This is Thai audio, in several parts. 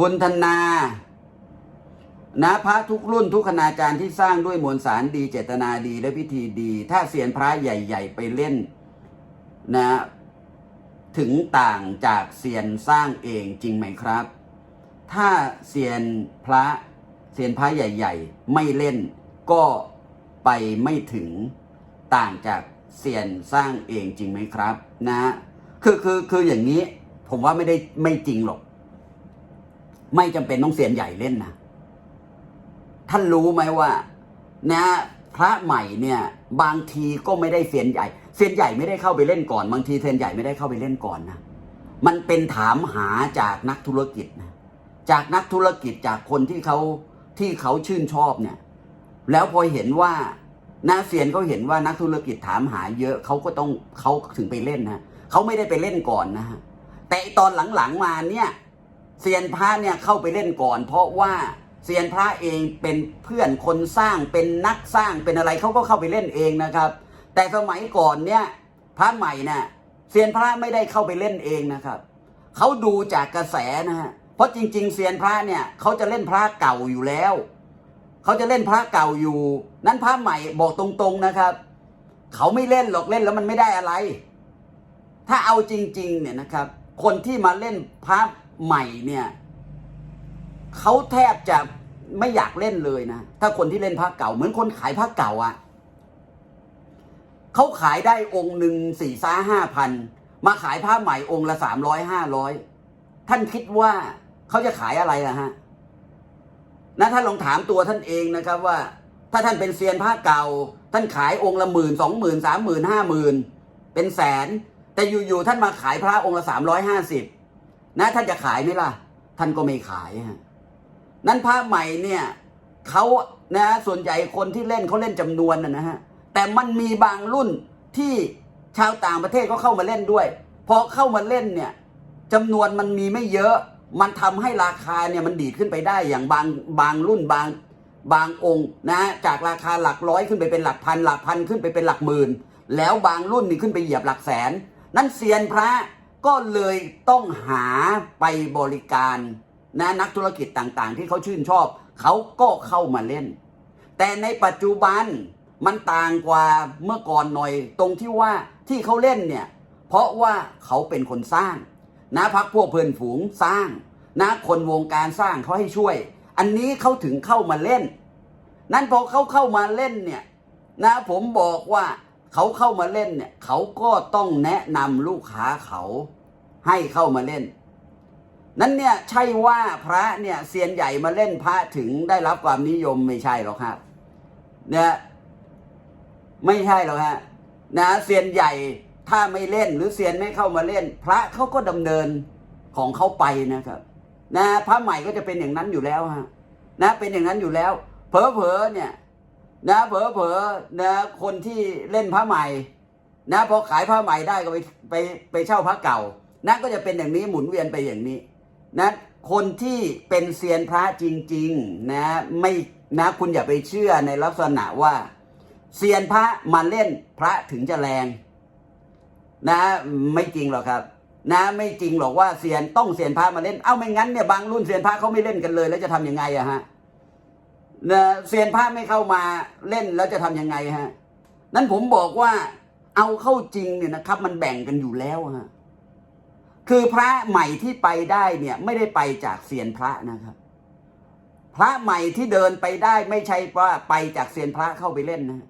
คุณธนานะพระทุกรุ่นทุกคณาจารย์ที่สร้างด้วยมวลสารดีเจตนาดีและพิธีดี ถ้าเสียนพระใหญ่ ๆ ไปเล่นนะถึงต่างจากเสียนสร้างเองจริงไหมครับ ถ้าเสียนพระเสียนพระใหญ่ ๆ ไม่เล่นก็ไปไม่ถึงต่างจากเสียนสร้างเองจริงไหมครับ นะคือคือคืออย่างนี้ผมว่าไม่ได้ไม่จริงหรอก ไม่จำเป็นต้องเสียนใหญ่เล่นนะท่านรู้ไหมว่า นะพระใหม่เนี่ย บางทีก็ไม่ได้เซียนใหญ่เซียนใหญ่ไม่ได้เข้าไปเล่นก่อน บางทีเซียนใหญ่ไม่ได้เข้าไปเล่นก่อนนะมันเป็นถามหาจากนักธุรกิจนะจากนักธุรกิจจากคนที่เขาที่เขาชื่นชอบเนี่ย แล้วพอเห็นว่านาเซียนเขาเห็นว่านักธุรกิจถามหาเยอะเขาก็ต้องเขาถึงไปเล่นนะเขาไม่ได้ไปเล่นก่อนนะฮะแต่ตอนหลังๆมาเนี่ย เซียนพระเนี่ยเข้าไปเล่นก่อน เพราะว่าเซียนพระเองเป็นเพื่อนคนสร้างเป็นนักสร้างเป็นอะไรเขาก็เข้าไปเล่นเองนะครับ แต่สมัยก่อนเนี่ยพระใหม่น่ะเซียนพระไม่ได้เข้าไปเล่นเองนะครับเขาดูจากกระแสนะฮะเพราะจริง ๆ เซียนพระเนี่ยเขาจะเล่นพระเก่าอยู่แล้วเขาจะเล่นพระเก่าอยู่ นั้นพระใหม่บอกตรงๆนะครับเขาไม่เล่นหรอกเล่นแล้วมันไม่ได้อะไร ถ้าเอาจริง ๆ เนี่ยนะครับ คนที่มาเล่นพระ ใหม่เนี่ยเขาแทบจะไม่อยากเล่นเลยนะ ถ้าคนที่เล่นพระเก่า เหมือนคนขายพระเก่าอะเขาขายได้องค์หนึ่งสี่ซ้าห้าพันมาขายพระใหม่องค์ละสามร้อยห้าร้อยท่านคิดว่าเขาจะขายอะไรล่ะฮะนะท่านลองถามตัวท่านเองนะครับว่า ถ้าท่านเป็นเซียนผ้าเก่า ท่านขายองค์ละหมื่นสองหมื่นสามหมื่นห้าหมื่นเป็นแสน แต่อยู่ๆท่านมาขายพระองค์ละสามร้อยห้าสิบ นะท่านจะขายไหมล่ะ ท่านก็ไม่ขายฮะนั้นพระใหม่เนี่ยเขานะส่วนใหญ่คนที่เล่นเขาเล่นจำนวนนะฮะแต่มันมีบางรุ่นที่ชาวต่างประเทศก็เข้ามาเล่นด้วยพอเข้ามาเล่นเนี่ยจำนวนมันมีไม่เยอะ มันทำให้ราคาเนี่ยมันดีดขึ้นไปได้อย่างบางบางรุ่นบางบางองค์นะจากราคาหลักร้อยขึ้นไปเป็นหลักพันหลักพันขึ้นไปเป็นหลักหมื่น แล้วบางรุ่นนี่ขึ้นไปเหยียบหลักแสน นั่นเซียนพระ ก็เลยต้องหาไปบริการนะนักธุรกิจต่างๆ ที่เขาชื่นชอบ เขาก็เข้ามาเล่น แต่ในปัจจุบันมันต่างกว่าเมื่อก่อนหน่อย ตรงที่ว่าที่เขาเล่นเนี่ยเพราะว่าเขาเป็นคนสร้าง นะพักพวกเพื่อนฝูงสร้าง นะคนวงการสร้างเขาให้ช่วย อันนี้เขาถึงเข้ามาเล่น นั่นพอเขาเข้ามาเล่นเนี่ยนะผมบอกว่าเขาเข้ามาเล่นเนี่ยเขาก็ต้องแนะนำลูกค้าเขา ให้เข้ามาเล่น นั้นเนี่ยใช่ว่าพระเนี่ยเซียนใหญ่มาเล่นพระถึงได้รับความนิยมไม่ใช่หรอกครับเนี่ยไม่ใช่หรอกฮะนะเซียนใหญ่ถ้าไม่เล่นหรือเซียนไม่เข้ามาเล่น พระเขาก็ดำเนินของเขาไปนะครับ นะพระใหม่ก็จะเป็นอย่างนั้นอยู่แล้วฮะนะเป็นอย่างนั้นอยู่แล้ว เผลอๆเนี่ย นะเผลอๆนะคนที่เล่นพระใหม่ นะพอขายพระใหม่ได้ก็ไปไปไปเช่าพระเก่า นะก็จะเป็นอย่างนี้หมุนเวียนไปอย่างนี้นะคนที่เป็นเซียนพระจริงๆนะไม่นะคุณอย่าไปเชื่อในลักษณะว่าเซียนพระมาเล่นพระถึงจะแรง นะไม่จริงหรอกครับ นะไม่จริงหรอกว่าเซียนต้องเซียนพระมาเล่นเอ้าไม่งั้นเนี่ยบางรุ่นเซียนพระเขาไม่เล่นกันเลย แล้วจะทำยังไงอะฮะนะเซียนพระไม่เข้ามาเล่นแล้วจะทำยังไงฮะนั้นผมบอกว่าเอาเข้าจริงเนี่ยนะครับ มันแบ่งกันอยู่แล้วฮะ คือพระใหม่ที่ไปได้เนี่ยไม่ได้ไปจากเซียนพระนะครับ พระใหม่ที่เดินไปได้ไม่ใช่ว่าไปจากเซียนพระเข้าไปเล่นนะ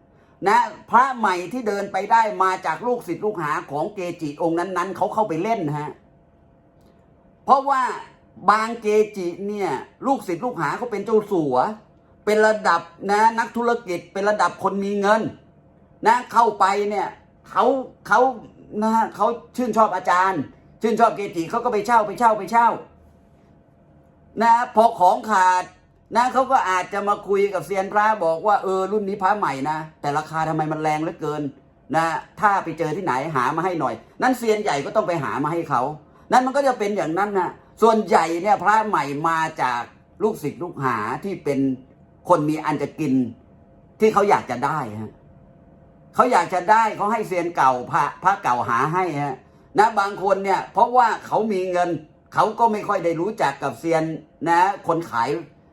นะพระใหม่ที่เดินไปได้มาจากลูกศิษย์ลูกหาของเกจิองค์นั้นๆเขาเข้าไปเล่นฮะเพราะว่าบางเกจิเนี่ยลูกศิษย์ลูกหาเขาเป็นเจ้าสัว เป็นระดับนะนักธุรกิจเป็นระดับคนมีเงิน นะเข้าไปเนี่ยเขาเขานะเขาชื่นชอบอาจารย์ ชื่นชอบเกจิเขาก็ไปเช่าไปเช่าไปเช่า นะพอของขาดนะเขาก็อาจจะมาคุยกับเซียนพระบอกว่าเออรุ่นนี้พระใหม่นะ แต่ราคาทำไมมันแรงเหลือเกิน นะ ถ้าไปเจอที่ไหนหามาให้หน่อย นั้นเซียนใหญ่ก็ต้องไปหามาให้เขานั้นมันก็จะเป็นอย่างนั้นนะส่วนใหญ่เนี่ยพระใหม่มาจากลูกศิษย์ลูกหาที่เป็นคนมีอันจะกินที่เขาอยากจะได้ฮะเขาอยากจะได้เขาให้เซียนเก่าพระพระเก่าหาให้ฮะ นะบางคนเนี่ยเพราะว่าเขามีเงิน เขาก็ไม่ค่อยได้รู้จักกับเซียนนะ คนขาย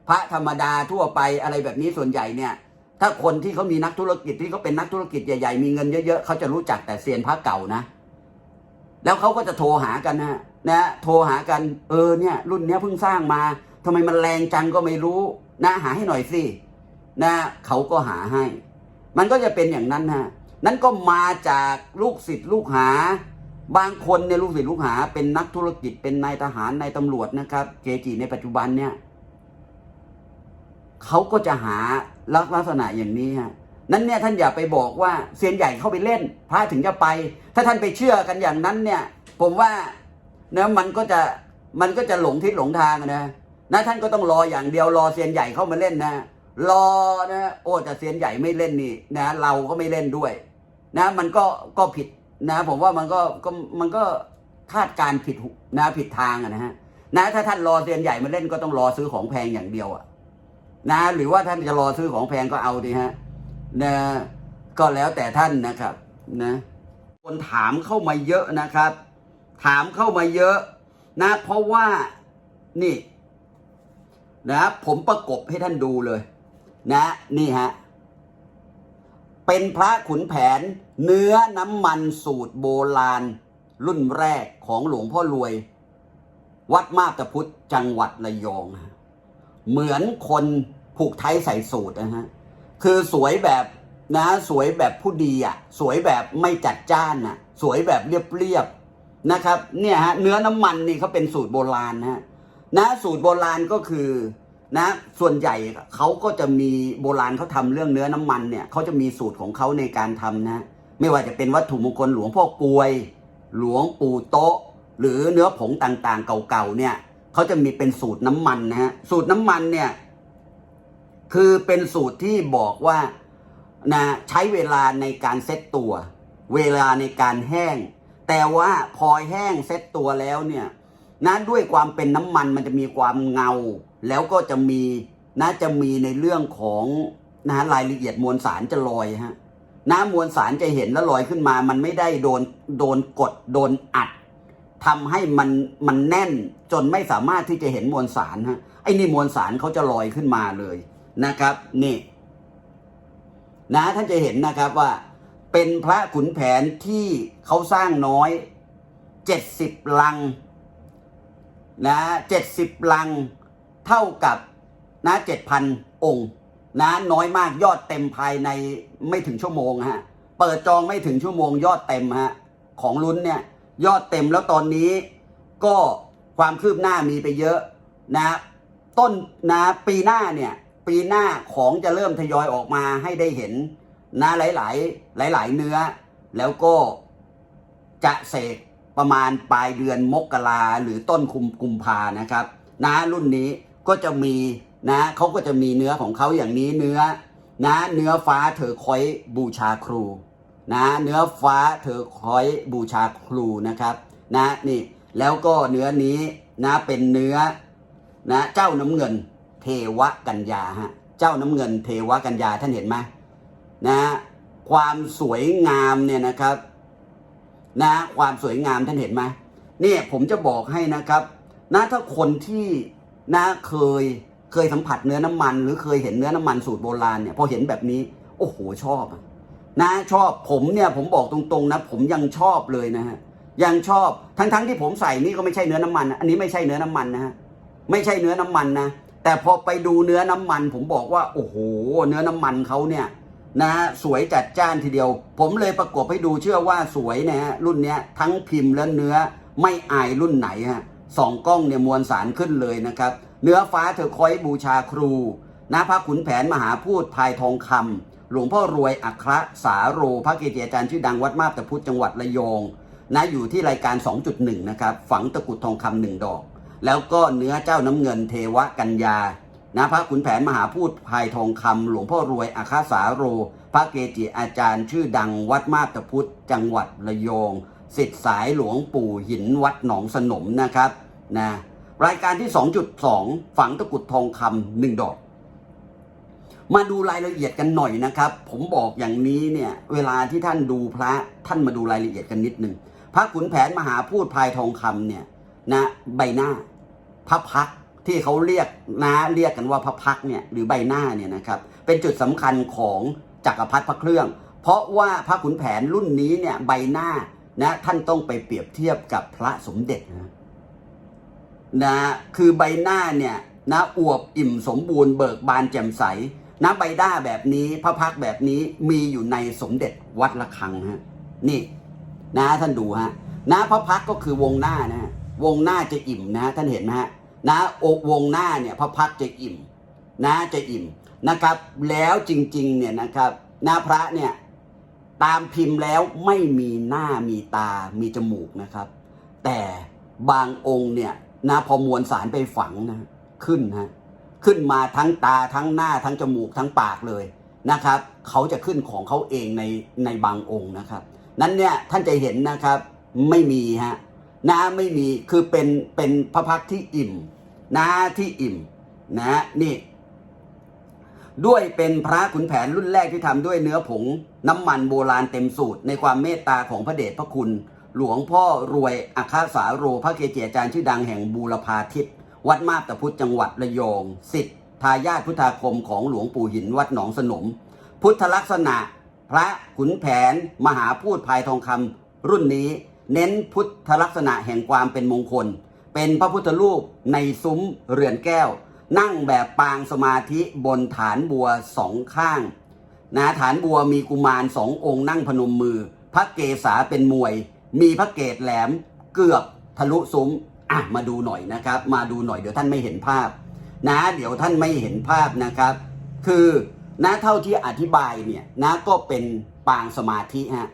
พระธรรมดาทั่วไปอะไรแบบนี้ส่วนใหญ่เนี่ย ถ้าคนที่เขามีนักธุรกิจที่เขาเป็นนักธุรกิจใหญ่ๆมีเงินเยอะๆเขาจะรู้จักแต่เซียนพระเก่านะ แล้วเขาก็จะโทรหากันนะนะโทรหากันเออเนี่ยรุ่นเนี้ยเพิ่งสร้างมาทำไมมันแรงจังก็ไม่รู้นะหาให้หน่อยสินะเขาก็หาให้ มันก็จะเป็นอย่างนั้นฮะนั่นก็มาจากลูกศิษย์ลูกหา บางคนเนี่ยลูกศิษย์ลูกหา เป็นนักธุรกิจเป็นนายทหารนายตำรวจนะครับ เกจิในปัจจุบันเนี่ยเขาก็จะหาลักษณะอย่างนี้ฮะนั้นเนี่ยท่านอย่าไปบอกว่าเซียนใหญ่เข้าไปเล่น พระถึงจะไป ถ้าท่านไปเชื่อกันอย่างนั้นเนี่ย ผมว่าเนะมันก็จะมันก็จะหลงทิศหลงทางนะนะท่านก็ต้องรออย่างเดียวรอเซียนใหญ่เข้ามาเล่นนะ รอนะ โอ้แต่เซียนใหญ่ไม่เล่นนี่นะ เราก็ไม่เล่นด้วย นะ มันก็ก็ผิด นะผมว่ามันก็ก็มันก็คาดการผิดนะผิดทางอะนะฮะนะถ้าท่านรอเซียนใหญ่มาเล่นก็ต้องรอซื้อของแพงอย่างเดียวอะนะหรือว่าท่านจะรอซื้อของแพงก็เอาดีฮะนะก็แล้วแต่ท่านนะครับนะคนถามเข้ามาเยอะนะครับ ถามเข้ามาเยอะนะ เพราะว่านี่นะผมประกบให้ท่านดูเลย นะ นี่ฮะ เป็นพระขุนแผน เนื้อน้ำมันสูตรโบราณ รุ่นแรกของหลวงพ่อรวย วัดมาบตาพุทธจังหวัดระยอง เหมือนคนผูกไทยใส่สูตรนะฮะคือสวยแบบนะสวยแบบผู้ดีอะสวยแบบไม่จัดจ้านอะสวยแบบเรียบๆนะครับเนี่ยฮะเนื้อน้ำมันนี่เขาเป็นสูตรโบราณนะฮะนะสูตรโบราณก็คือ นะส่วนใหญ่เขาก็จะมีโบราณเขาทำเรื่องเนื้อน้ำมันเนี่ยเขาจะมีสูตรของเขาในการทำนะ ไม่ว่าจะเป็นวัตถุมงคลหลวงพ่อกลวย หลวงปู่โต๊ะหรือเนื้อผงต่างๆ เก่าๆเนี่ยเขาจะมีเป็นสูตรน้ำมันนะฮะสูตรน้ำมันเนี่ยคือเป็นสูตรที่บอกว่านะใช้เวลาในการเซ็ตตัว เวลาในการแห้ง แต่ว่าพอแห้งเซ็ตตัวแล้วเนี่ยนะด้วยความเป็นน้ำมันมันจะมีความเงา แล้วก็จะมีนะจะมีในเรื่องของนะรายละเอียดมวลสารจะลอยฮะนะมวลสารจะเห็นแล้วลอยขึ้นมา มันไม่ได้โดนโดนกดโดนอัดทำให้มันมันแน่นจนไม่สามารถที่จะเห็นมวลสารฮะไอ้นี่มวลสารเขาจะลอยขึ้นมาเลยนะครับ นี่ นะท่านจะเห็นนะครับว่า เป็นพระขุนแผนที่เขาสร้างน้อยเจ็ดสิบลัง นะเจ็ดสิบลัง เท่ากับนะเจ็ดพันองค์นะน้อยมากยอดเต็มภายในไม่ถึงชั่วโมงฮะเปิดจองไม่ถึงชั่วโมงยอดเต็มฮะของลุ้นเนี่ยยอดเต็มแล้วตอนนี้ก็ความคืบหน้ามีไปเยอะนะต้นนะปีหน้าเนี่ยปีหน้าของจะเริ่มทยอยออกมาให้ได้เห็นนะหลาย ๆ หลาย ๆ เนื้อ แล้วก็จะเสกประมาณปลายเดือนมกราหรือต้นคุมกุมภานะครับ นะรุ่นนี้ ก็จะมีนะเขาก็จะมีเนื้อของเขาอย่างนี้เนื้อนะเนื้อฟ้าเธอคอยบูชาครูนะเนื้อฟ้าเธอคอยบูชาครูนะครับนะนี่แล้วก็เนื้อนี้นะเป็นเนื้อนะเจ้าน้ำเงินเทวกัญญาฮะเจ้าน้ำเงินเทวกัญญาท่านเห็นไหมนะความสวยงามเนี่ยนะครับนะความสวยงามท่านเห็นไหมเนี่ยผมจะบอกให้นะครับนะถ้าคนที่ นะเคยเคยสัมผัสเนื้อน้ำมัน หรือเคยเห็นเนื้อน้ำมันสูตรโบราณเนี่ยพอเห็นแบบนี้ โอ้โหชอบนะชอบผมเนี่ยผมบอกตรงๆนะ ผมยังชอบเลยนะฮะยังชอบทั้งๆที่ผมใส่นี่ก็ไม่ใช่เนื้อน้ำมัน อันนี้ไม่ใช่เนื้อน้ำมันนะฮะไม่ใช่เนื้อน้ำมันนะแต่พอไปดูเนื้อน้ำมัน ผมบอกว่าโอ้โห เนื้อน้ำมันเขาเนี่ยนะสวยจัดจ้านทีเดียว ผมเลยประกบให้ดูเชื่อว่าสวยนะฮะรุ่นเนี้ยทั้งพิมพ์และเนื้อไม่อายรุ่นไหนฮะ สองกล้องเนี่ยมวลสารขึ้นเลยนะครับ เนื้อฟ้าเธอคอยบูชาครูนะพระขุนแผนมหาพูดพายทองคำหลวงพ่อรวยอัครสาโร พระเกจิอาจารย์ชื่อดังวัดมาบตาพุธจังหวัดระยองนะอยู่ที่รายการ 2.1 นะครับ ฝังตะกรุดทองคำหนึ่งดอก แล้วก็เนื้อเจ้าน้ำเงินเทวกัญญานะพระขุนแผนมหาพูดพายทองคำหลวงพ่อรวยอาคาสาโร พระเกจิอาจารย์ชื่อดังวัดมาบตาพุธจังหวัดระยอง สิทธิสายหลวงปู่หินวัดหนองสนมนะครับนะรายการที่ 2.2 ฝังตะกุดทองคำหนึ่งดอก มาดูรายละเอียดกันหน่อยนะครับ ผมบอกอย่างนี้เนี่ยเวลาที่ท่านดูพระท่านมาดูรายละเอียดกันนิดนึงพระขุนแผนมหาพูดพายทองคำเนี่ยนะใบหน้าพระพักที่เขาเรียกนะเรียกกันว่าพระพักเนี่ยหรือใบหน้าเนี่ยนะครับเป็นจุดสำคัญของจักรพรรดิพระเครื่อง เพราะว่าพระขุนแผนรุ่นนี้เนี่ยใบหน้า นะท่านต้องไปเปรียบเทียบกับพระสมเด็จนะนะคือใบหน้าเนี่ยนะอวบอิ่มสมบูรณ์เบิกบานแจ่มใสนะใบหน้าแบบนี้พระพักแบบนี้มีอยู่ในสมเด็จวัดระฆังฮะนี่นะท่านดูฮะนะพระพักก็คือวงหน้านะฮะวงหน้าจะอิ่มนะท่านเห็นไหมฮะนะอกวงหน้าเนี่ยพระพักจะอิ่มนะจะอิ่มนะครับ แล้วจริงๆเนี่ยนะครับนะพระเนี่ย ตามพิมพ์แล้วไม่มีหน้ามีตามีจมูกนะครับ แต่บางองค์เนี่ยนะพอมวลสารไปฝังนะขึ้นฮะขึ้นมาทั้งตาทั้งหน้าทั้งจมูกทั้งปากเลยนะครับ เขาจะขึ้นของเขาเองในในบางองค์นะครับ นั้นเนี่ยท่านจะเห็นนะครับไม่มีฮะนะไม่มีคือเป็นเป็นพระพักที่อิ่มนะที่อิ่มนะนี่ ด้วยเป็นพระขุนแผนรุ่นแรกที่ทำด้วยเนื้อผง น้ำมันโบราณเต็มสูตร ในความเมตตาของพระเดชพระคุณ หลวงพ่อรวยอัคาสาโรพระเกจิอาจารย์ชื่อดังแห่งบูรพาทิตวัดมาบตาพุทธจังหวัดระยองสิทธิทายาทพุทธาคมของหลวงปู่หินวัดหนองสนม พุทธลักษณะ พระขุนแผน มหาพูดภายทองคำรุ่นนี้ เน้นพุทธลักษณะแห่งความเป็นมงคล เป็นพระพุทธรูปในซุ้มเรือนแก้ว นั่งแบบปางสมาธิบนฐานบัวสองข้างนะฐานบัวมีกุมารสององค์นั่งพนมมือ พระเกศาเป็นมวย มีพระเกศแหลมเกือบทะลุซุ้มอะมาดูหน่อยนะครับ มาดูหน่อยเดี๋ยวท่านไม่เห็นภาพ นะเดี๋ยวท่านไม่เห็นภาพนะครับ คือนะเท่าที่อธิบายเนี่ยนะก็เป็นปางสมาธิฮะ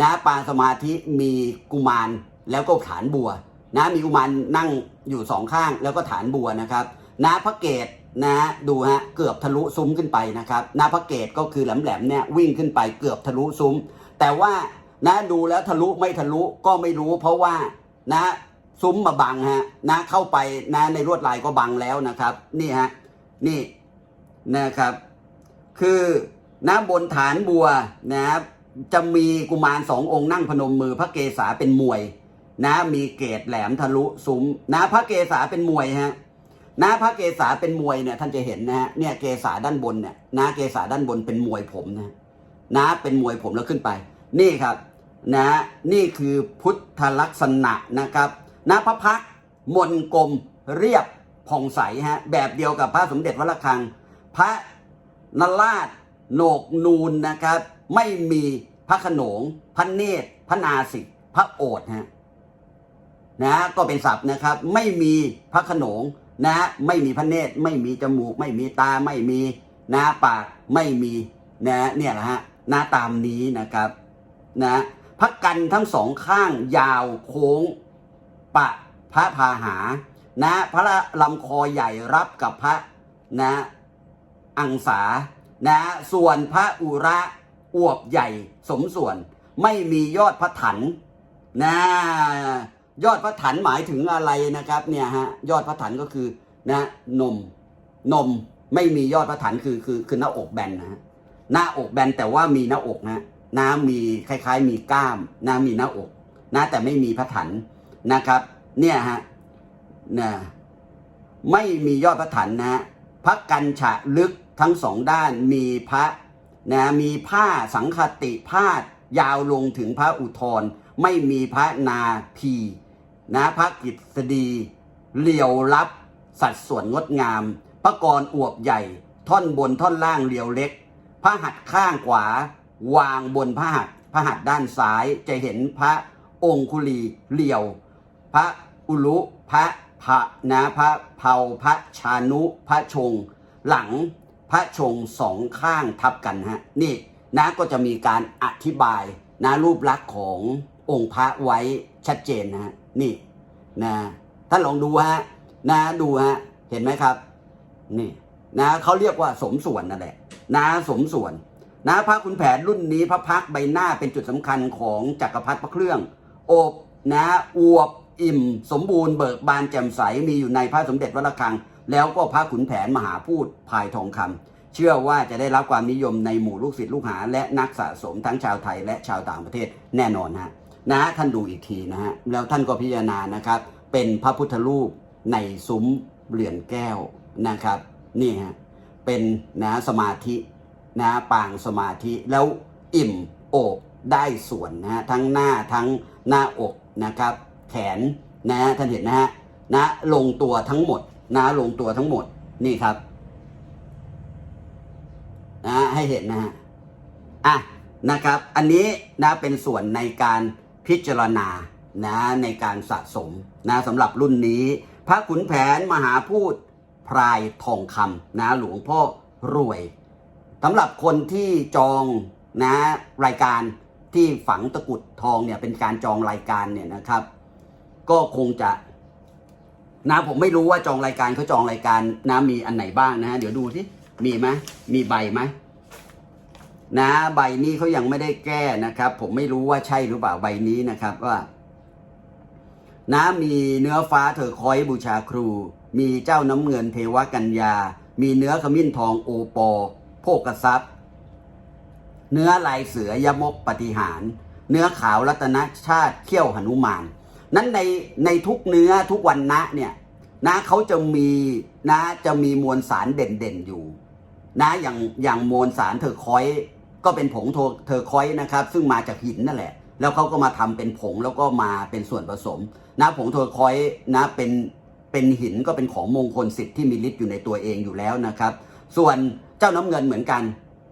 นะปางสมาธิมีกุมารแล้วก็ฐานบัว นะมีกุมารนั่งอยู่สองข้างแล้วก็ฐานบัวนะครับ นะพระเกศนะดูฮะเกือบทะลุซุ้มขึ้นไปนะครับนะพระเกศก็คือแหลมๆเนี่ยวิ่งขึ้นไปเกือบทะลุซุ้ม แต่ว่านะดูแล้วทะลุไม่ทะลุก็ไม่รู้ เพราะว่านะซุ้มมาบังฮะนะเข้าไปนะในลวดลายก็บังแล้วนะครับนี่ฮะนี่นะครับ คือนะบนฐานบัวนะจะมีกุมารสององค์นั่งพนมมือพระเกศาเป็นมวย นะมีเกศแหลมทะลุซุ้มนะพระเกศาเป็นมวยฮะ นะพระเกศาเป็นมวยเนี่ยท่านจะเห็นนะฮะเนี่ยเกศาด้านบนเนี่ยนะเกศาด้านบนเป็นมวยผมนะนะเป็นมวยผมแล้วขึ้นไป นี่ครับนะนี่คือพุทธลักษณะนะครับนะพระพักตร์มนกลมเรียบผ่องใสฮะแบบเดียวกับพระสมเด็จวัดระฆัง พระนราชโหนกนูนนะครับ ไม่มีพระขนงพระเนตรพระนาสิกพระโอษฮะนะก็เป็นศัพท์นะครับ ไม่มีพระขนง นะไม่มีพระเนตรไม่มีจมูก ไม่มีตาไม่มีนะปากไม่มีนะเนี่ยแหละฮะหน้าตามนี้นะครับนะพระกันทั้งสองข้างยาวโค้งปะพระพาหา นะพระลำคอใหญ่รับกับพระนะอังสานะส่วนพระอุระอวบใหญ่สมส่วน ไม่มียอดพระถันนะ ยอดพระถันหมายถึงอะไรนะครับเนี่ยฮะยอดพระถันก็คือนะนมนมไม่มียอดพระถันคือคือคือหน้าอกแบนนะฮะหน้าอกแบนแต่ว่ามีหน้าอกนะนะมีคล้าย ๆ มีกล้ามนะมีหน้าอกนะแต่ไม่มีพระถันนะครับ เนี่ยฮะนะไม่มียอดพระถันนะฮะพระกันฉะลึกทั้งสองด้านมีพระนะมีผ้าสังคติพาดยาวลงถึงพระอุทธรไม่มีพระนาพี นะพระกิตสดีเหลียวลับ สัดส่วนงดงาม พระกรอวบใหญ่ ท่อนบนท่อนล่างเรียวเล็ก พระหัตถ์ข้างขวา วางบนพระหัตถ์พระหัตถ์ด้านซ้ายจะเห็นพระองคุลีเหลียว พระอุลุพระพระนะพระเผาพระชานุพระชง หลังพระชงสองข้างทับกันฮะนี่นะก็จะมีการอธิบายนะรูปลักษณ์ขององค์พระไว้ชัดเจนนะฮะ นี่นะท่านลองดูฮะนะดูฮะเห็นไหมครับ นี่นะเขาเรียกว่าสมส่วนนั่นแหละนะสมส่วนนะพระคุณแผนรุ่นนี้พระพักใบหน้าเป็นจุดสำคัญของจักรพรรดิพระเครื่อง อบนะอวบอิ่ม สมบูรณ์เบิกบานแจ่มใสมีอยู่ในพระสมเด็จวัดระฆัง แล้วก็พระขุนแผนมหาพูดพายทองคำเชื่อว่าจะได้รับความนิยมในหมู่ลูกศิษย์ลูกหา และนักสะสมทั้งชาวไทยและชาวต่างประเทศแน่นอนฮะ นะท่านดูอีกทีนะฮะแล้วท่านก็พิจารณานะครับ เป็นพระพุทธรูปในซุ้มเหรียญแก้วนะครับนี่ฮะเป็นนะสมาธินะปางสมาธิแล้วอิ่มอบได้ส่วนนะฮะทั้งหน้าทั้งหน้าอกนะครับ แขนนะฮะท่านเห็นนะฮะนะลงตัวทั้งหมดนะลงตัวทั้งหมดนี่ครับนะให้เห็นนะฮะอะนะครับ อันนี้นะเป็นส่วนในการ พิจารณานะในการสะสมนะสำหรับรุ่นนี้ พระขุนแผนมหาพูดพรายทองคำนะหลวงพ่อรวยสำหรับคนที่จองนะรายการที่ฝังตะกุดทองเนี่ยเป็นการจองรายการเนี่ยนะครับ ก็คงจะนะผมไม่รู้ว่าจองรายการเขาจองรายการนะมีอันไหนบ้างนะฮะเดี๋ยวดูที่มีไหมมีใบไหม นะใบนี้เขายังไม่ได้แก้นะครับ ผมไม่รู้ว่าใช่หรือเปล่าใบนี้นะครับว่านะมีเนื้อฟ้าเถอคอยบูชาครู มีเจ้าน้ำเงินเทวกัญญา มีเนื้อขมิ้นทองโอปอโภกทรัพย์ เนื้อลายเสือยมกปฏิหาร เนื้อขาวรัตนชาติเขี้ยวหนุมาน นั้นในในทุกเนื้อทุกวันนะเนี่ยนะเขาจะมีนะจะมีมวลสารเด่นๆอยู่ นะอย่างอย่างมวลสารเทอร์คอย ก็เป็นผงโทเทอร์คอยส์นะครับ ซึ่งมาจากหินนั่นแหละ แล้วเขาก็มาทำเป็นผงแล้วก็มาเป็นส่วนผสม นะผงเทอร์คอยส์นะเป็นเป็นหินก็เป็นของมงคลสิทธิ์ที่มีฤทธิ์อยู่ในตัวเองอยู่แล้วนะครับ ส่วนเจ้าน้ำเงินเหมือนกัน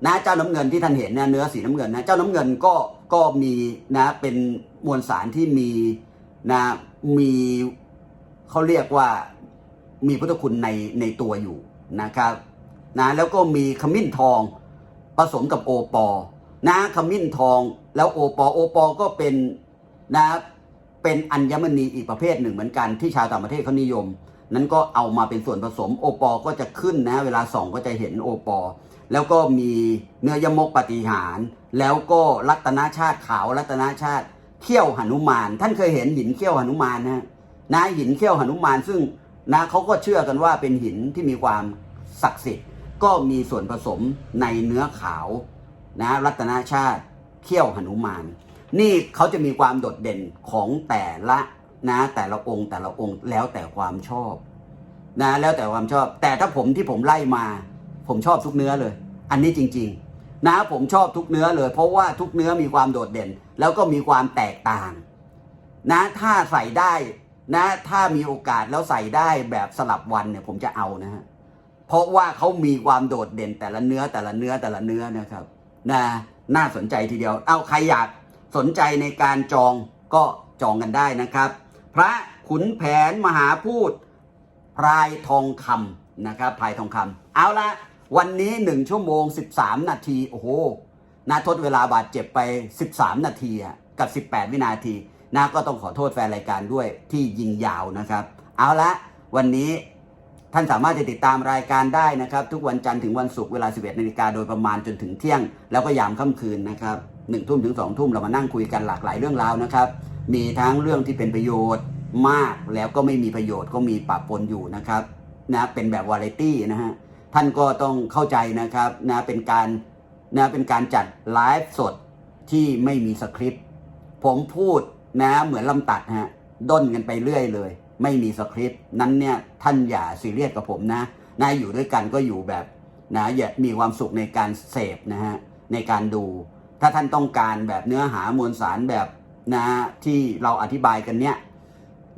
นะเจ้าน้ำเงินที่ท่านเห็นเนี่ยเนื้อสีน้ำเงินนะเจ้าน้ำเงินก็ก็มีนะเป็นมวลสารที่มีนะมีเขาเรียกว่ามีพุทธคุณในในตัวอยู่นะครับนะแล้วก็มีขมิ้นทอง ผสมกับโอปอนะขมิ้นทองแล้วโอปอโอปอก็เป็นนะเป็นอัญมณีอีกประเภทหนึ่งเหมือนกันที่ชาวต่างประเทศเขานิยม นั้นก็เอามาเป็นส่วนผสมโอปอก็จะขึ้นนะ เวลาส่องก็จะเห็นโอปอแล้วก็มีเนื้อยมกปฏิหาร แล้วก็รัตนาชาติขาวรัตนาชาติเขี้ยวหนุมาน ท่านเคยเห็นหินเขี้ยวหนุมานนะนะหินเขี้ยวหนุมาน ซึ่งนะเขาก็เชื่อกันว่าเป็นหินที่มีความศักดิ์สิทธิ์ ก็มีส่วนผสมในเนื้อขาวนะรัตนชาติเขี้ยวหนุมาน นี่เขาจะมีความโดดเด่นของแต่ละนะแต่ละองค์แต่ละองค์แล้วแต่ความชอบนะแล้วแต่ความชอบ แต่ถ้าผมที่ผมไล่มา ผมชอบทุกเนื้อเลย อันนี้จริง ๆ นะผมชอบทุกเนื้อเลย เพราะว่าทุกเนื้อมีความโดดเด่น แล้วก็มีความแตกต่าง นะถ้าใส่ได้นะถ้ามีโอกาสแล้วใส่ได้แบบสลับวันเนี่ยผมจะเอานะฮะ เพราะว่าเขามีความโดดเด่นแต่ละเนื้อแต่ละเนื้อแต่ละเนื้อนะครับนะน่าสนใจทีเดียว เอาใครอยากสนใจในการจองก็จองกันได้นะครับ พระขุนแผนมหาพูดพรายทองคำนะครับพรายทองคำเอาละวันนี้ 1 ชั่วโมง 13 นาที โอ้โหนาทดเวลาบาดเจ็บไป 13 นาทีกับ 18 วินาทีนะก็ต้องขอโทษแฟนรายการด้วยที่ยิงยาวนะครับ เอาละวันนี้ ท่านสามารถจะติดตามรายการได้นะครับ ทุกวันจันทร์ถึงวันศุกร์เวลา 11นาฬิกาโดยประมาณจนถึงเที่ยง แล้วก็ยามค่ำคืนนะครับหนึ่งทุ่มถึงสองทุ่มเรามานั่งคุยกันหลากหลายเรื่องราวนะครับ มีทั้งเรื่องที่เป็นประโยชน์มากแล้วก็ไม่มีประโยชน์ก็มีปะปนอยู่นะครับนะเป็นแบบวาไรตี้นะฮะท่านก็ต้องเข้าใจนะครับนะเป็นการนะเป็นการจัดไลฟ์สดที่ไม่มีสคริปต์ผมพูดนะเหมือนลำตัดฮะด้นกันไปเรื่อยเลย ไม่มีสคริปต์นั้นเนี่ยท่านอย่าซีเรียสกับผมนะนายอยู่ด้วยกันก็อยู่แบบนะอย่ามีความสุขในการเสพนะฮะในการดู ถ้าท่านต้องการแบบเนื้อหามวลสารแบบนะที่เราอธิบายกันเนี่ย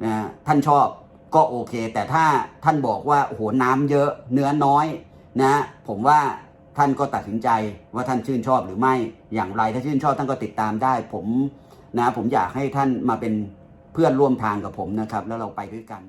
นะท่านชอบก็โอเค แต่ถ้าท่านบอกว่าโอ้โหน้ำเยอะเนื้อน้อยนะผมว่าท่านก็ตัดสินใจว่าท่านชื่นชอบหรือไม่อย่างไรถ้าชื่นชอบท่านก็ติดตามได้ ผมนะผมอยากให้ท่านมาเป็น เพื่อนร่วมทางกับผมนะครับ แล้วเราไปด้วยกัน